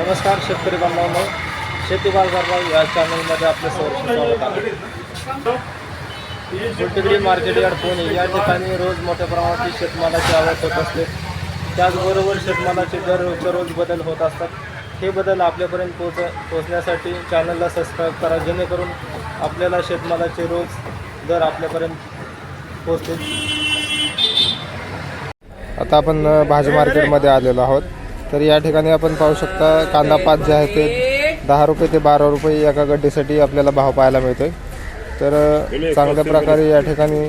नमस्कार शेतकरी बांधवांनो. शेती बाजारभाव या चॅनलमध्ये आपलं सहर्ष स्वागत आहे. मार्केट यार्ड पुणे या ठिकाणी रोज मोठ्या प्रमाणात शेतमालाची आवड होत असते. त्याचबरोबर शेतमालाचे दर रोजच्या रोज बदल होत असतात. हे बदल आपल्यापर्यंत पोच पोचण्यासाठी चॅनलला सबस्क्राईब करा जेणेकरून आपल्याला शेतमालाचे रोज दर आपल्यापर्यंत पोचतील. आता आपण भाजी मार्केटमध्ये आलेलो आहोत. तर या ठिकाणी आपण पाहू शकता कांदा पात जे आहे ते दहा रुपये ते बारा रुपये एका गड्डीसाठी आपल्याला भाव पाहायला मिळतोय. तर चांगल्या प्रकारे या ठिकाणी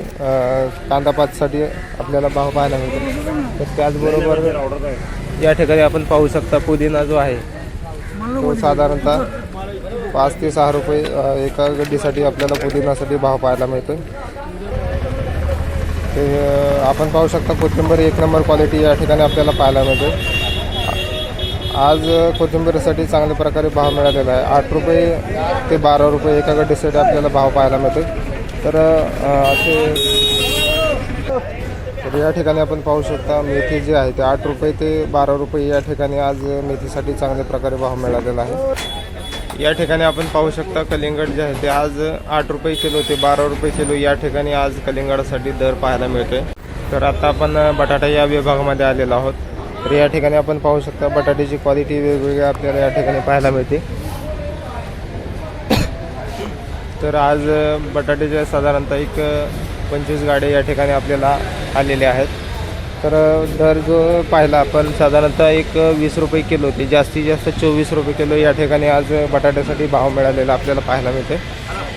कांदा पातसाठी आपल्याला भाव पाहायला मिळतो तर त्याचबरोबर या ठिकाणी आपण पाहू शकता पुदिना जो आहे तो साधारणतः पाच ते सहा रुपये एका गड्डीसाठी आपल्याला पुदिनासाठी भाव पाहायला मिळतो ते आपण पाहू शकता कोथिंबीर एक नंबर क्वालिटी या ठिकाणी आपल्याला पाहायला मिळते आज कोथिंबीरसाठी चांगल्या प्रकारे भाव मिळालेला आहे. आठ रुपये ते बारा रुपये एका गड्डीसाठी आपल्याला भाव पाहायला मिळते तर असे तर या ठिकाणी आपण पाहू शकता मेथी जे आहे ते आठ रुपये ते बारा रुपये या ठिकाणी आज मेथीसाठी चांगल्या प्रकारे भाव मिळालेला आहे. या ठिकाणी आपण पाहू शकता कलिंगड जे आहे ते आज आठ रुपये किलो ते बारा रुपये किलो या ठिकाणी आज कलिंगडासाठी दर पाहायला मिळतोय. तर आता आपण बटाटा या विभागामध्ये आलेलो आहोत. तर या ठिकाणी आपण पाहू शकता बटाट्याची क्वालिटी वेगवेगळी आपल्याला या ठिकाणी पाहायला मिळते. तर आज बटाट्याच्या साधारणतः एक पंचवीस गाड्या या ठिकाणी आपल्याला आलेल्या आहेत. तर दर जो पाहिला आपण साधारणतः एक वीस रुपये किलो ते जास्तीत जास्त चोवीस रुपये किलो या ठिकाणी आज बटाट्यासाठी भाव मिळालेला आपल्याला पाहायला मिळते.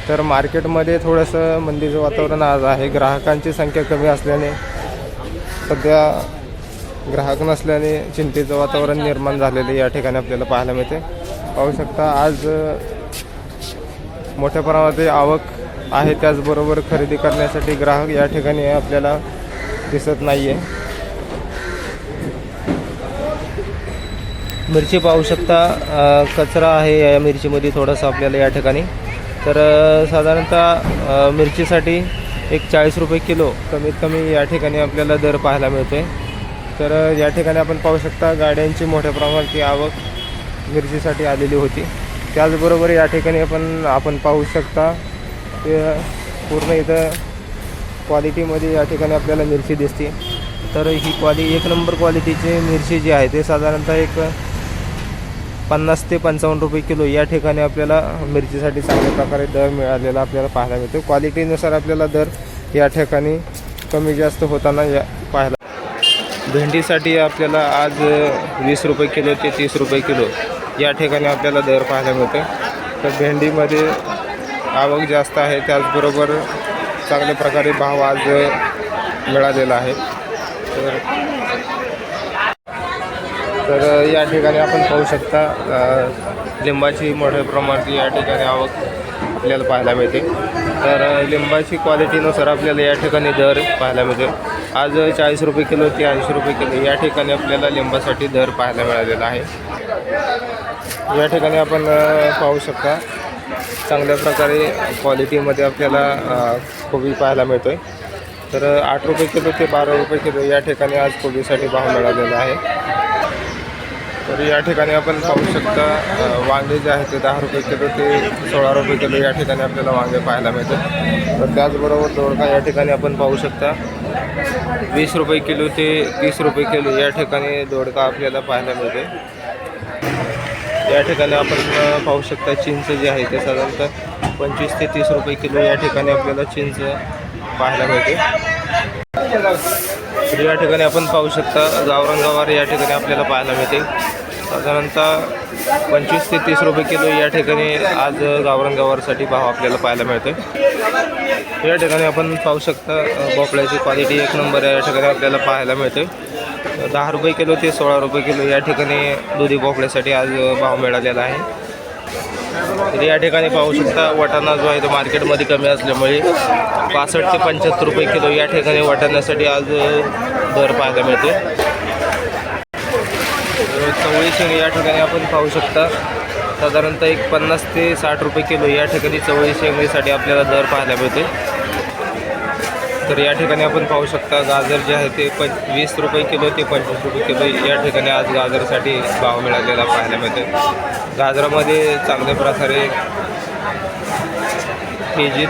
तर मार्केटमध्ये थोडंसं मंदीचं वातावरण आज आहे. ग्राहकांची संख्या कमी असल्याने सध्या ग्राहक नसल्याने चिंतेचं वातावरण निर्माण झालेले या ठिकाणी आपल्याला पाहायला मिळते. पाहू शकता आज मोठ्या प्रमाणात आवक आहे त्याचबरोबर खरेदी करण्यासाठी ग्राहक या ठिकाणी आपल्याला दिसत नाही आहे मिरची पाहू शकता कचरा आहे या मिरचीमध्ये थोडासा आपल्याला या ठिकाणी. तर साधारणतः मिरचीसाठी एक चाळीस रुपये किलो कमीत कमी या ठिकाणी आपल्याला दर पाहायला मिळतोय. तर या ठिकाणी आपण पाहू शकता गाड्यांची मोठ्या प्रमाणाची आवक मिरचीसाठी आलेली होती. त्याचबरोबर या ठिकाणी आपण आपण पाहू शकता ते पूर्ण इथं क्वालिटीमध्ये या ठिकाणी आपल्याला मिरची दिसते. तर ही क्वालि एक नंबर क्वालिटीची मिरची जी आहे ते साधारणतः एक पन्नास ते पंचावन्न रुपये किलो या ठिकाणी आपल्याला मिरचीसाठी चांगल्या प्रकारे दर मिळालेला आपल्याला पाहायला मिळतो. क्वालिटीनुसार आपल्याला दर या ठिकाणी कमी जास्त होताना या भेंडीसाठी आपल्याला आज वीस रुपये किलो ते तीस रुपये किलो या ठिकाणी आपल्याला दर पाहायला मिळतो तर भेंडीमध्ये आवक जास्त आहे. त्याचबरोबर चांगल्या प्रकारे भाव आज मिळालेला आहे. तर तर या ठिकाणी आपण पाहू शकता लिंबाची मोठ्या प्रमाणात या ठिकाणी आवक आपल्याला पाहायला मिळते. तर लिंबाची क्वालिटीनुसार आपल्याला या ठिकाणी दर पाहायला मिळतो आज चाळीस रुपये किलो ते ऐंशी रुपये किलो या ठिकाणी आपल्याला लिंबासाठी दर पाहायला मिळालेला आहे. या ठिकाणी आपण पाहू शकता चांगल्या प्रकारे क्वालिटीमध्ये आपल्याला कोबी पाहायला मिळतो आहे तर आठ रुपये किलो ते बारा रुपये किलो या ठिकाणी आज कोबीसाठी भाव मिळालेला आहे. तर या ठिकाणी आपण पाहू शकता वांगे जे आहेत ते दहा रुपये किलो ते सोळा रुपये किलो या ठिकाणी आपल्याला वांगे पाहायला मिळतात. तर त्याचबरोबर दोडका या ठिकाणी आपण पाहू शकता वीस रुपये किलो ते तीस रुपये किलो या ठिकाणी दोडका आपल्याला पाहायला मिळते या ठिकाणी आपण पाहू शकता चिंच जे आहे ते साधारणतः पंचवीस ते तीस रुपये किलो या ठिकाणी आपल्याला चिंच पाहायला मिळते तर या ठिकाणी आपण पाहू शकता गावरान या ठिकाणी आपल्याला पाहायला मिळते. साधारणतः पंचवीस ते तीस रुपये किलो या ठिकाणी आज गावरान भाव आपल्याला पाहायला मिळतो या ठिकाणी आपण पाहू शकता भोपळ्याची क्वालिटी एक नंबर या ठिकाणी आपल्याला पाहायला मिळते दहा रुपये किलो ते सोळा रुपये किलो या ठिकाणी दुधी भोपळ्यासाठी आज भाव मिळालेला आहे. तर या ठिकाणी पाहू शकता वाटाणा जो आहे तो मार्केटमध्ये कमी असल्यामुळे पासष्ट ते पंच्याहत्तर रुपये किलो या ठिकाणी वाटाण्यासाठी आज दर पाहायला मिळते चवळी शेंग या ठिकाणी आपण पाहू शकता. साधारणतः एक पन्नास ते साठ रुपये किलो या ठिकाणी चवळी शेंगेसाठी आपल्याला दर पाहायला मिळते तर या ठिकाणी आपण पाहू शकता गाजर जे आहे ते पं वीस रुपये किलो ते पंचवीस रुपये किलो या ठिकाणी आज गाजरासाठी भाव मिळालेला पाहायला मिळते गाजरामध्ये चांगल्या प्रकारे तेजीत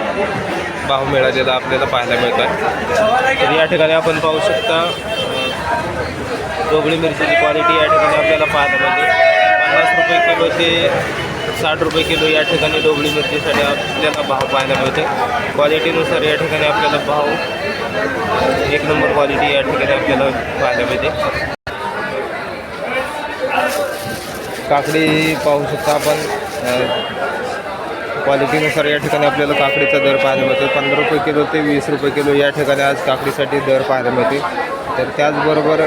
भाव मिळालेला आपल्याला पाहायला मिळतो आहे तर या ठिकाणी आपण पाहू शकता अ, डोबळी मिरचीची क्वालिटी या ठिकाणी आपल्याला पाहायला मिळते. पन्नास रुपये किलो ते साठ रुपये किलो या ठिकाणी डोबळी मिरचीसाठी आपल्याला भाव पाहायला मिळते. क्वालिटीनुसार या ठिकाणी आपल्याला भाव एक नंबर क्वालिटी या ठिकाणी आपल्याला पाहायला मिळते. काकडी पाहू शकता आपण. क्वालिटीनुसार या ठिकाणी आपल्याला काकडीचा दर पाहायला मिळतो पंधरा रुपये किलो ते वीस रुपये किलो या ठिकाणी आज काकडीसाठी दर पाहायला मिळते तर त्याचबरोबर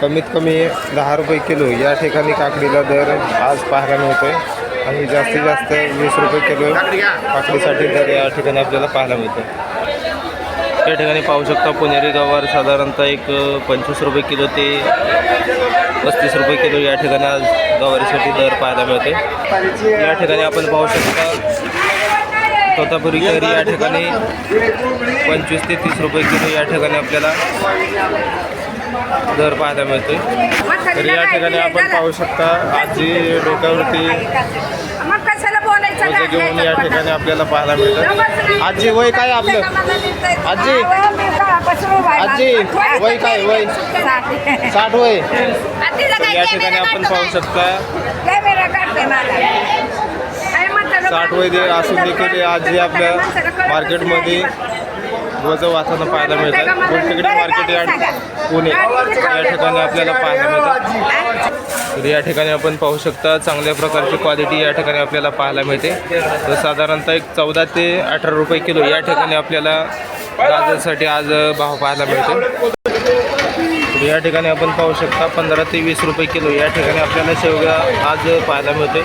कमीत कमी दहा रुपये किलो या ठिकाणी काकडीला दर आज पाहायला मिळतो आहे आणि जास्तीत जास्त वीस रुपये किलो काकडीसाठी दर या ठिकाणी आपल्याला पाहायला मिळतो या ठिकाणी पाहू शकता पुणेरी गवार साधारणतः एक पंचवीस रुपये किलो ते पस्तीस रुपये किलो या ठिकाणी आज गवारीसाठी दर पाहायला मिळते या ठिकाणी आपण पाहू शकता तोतापुरी कैरी या ठिकाणी पंचवीस ते तीस रुपये किलो या ठिकाणी आपल्याला दर पाहायला मिळते तर या ठिकाणी आपण पाहू शकता आजी डोक्यावरती म्हणजे घेऊन या ठिकाणी आपल्याला पाहायला मिळतं आजी वय काय आपलं? आजी? आजी, वय काय, वय? साठ वय. या ठिकाणी आपण पाहू शकता. साठ वय दे असून देखील आजी आपल्या मार्केटमध्ये वजन वाहताना पाहायला मिळतात गोलटेकडी मार्केट यार्ड पुणे. या ठिकाणी आपल्याला पाहायला मिळतं. तर या ठिकाणी आपण पाहू शकता चांगल्या प्रकारची क्वालिटी या ठिकाणी आपल्याला पाहायला मिळते. तर साधारणतः एक चौदा ते अठरा रुपये किलो या ठिकाणी आपल्याला गाजरसाठी आज भाव पाहायला मिळतो. या ठिकाणी आपण पाहू शकता पंधरा ते वीस रुपये किलो. या ठिकाणी आपल्याला शेवगा आज पाहायला मिळते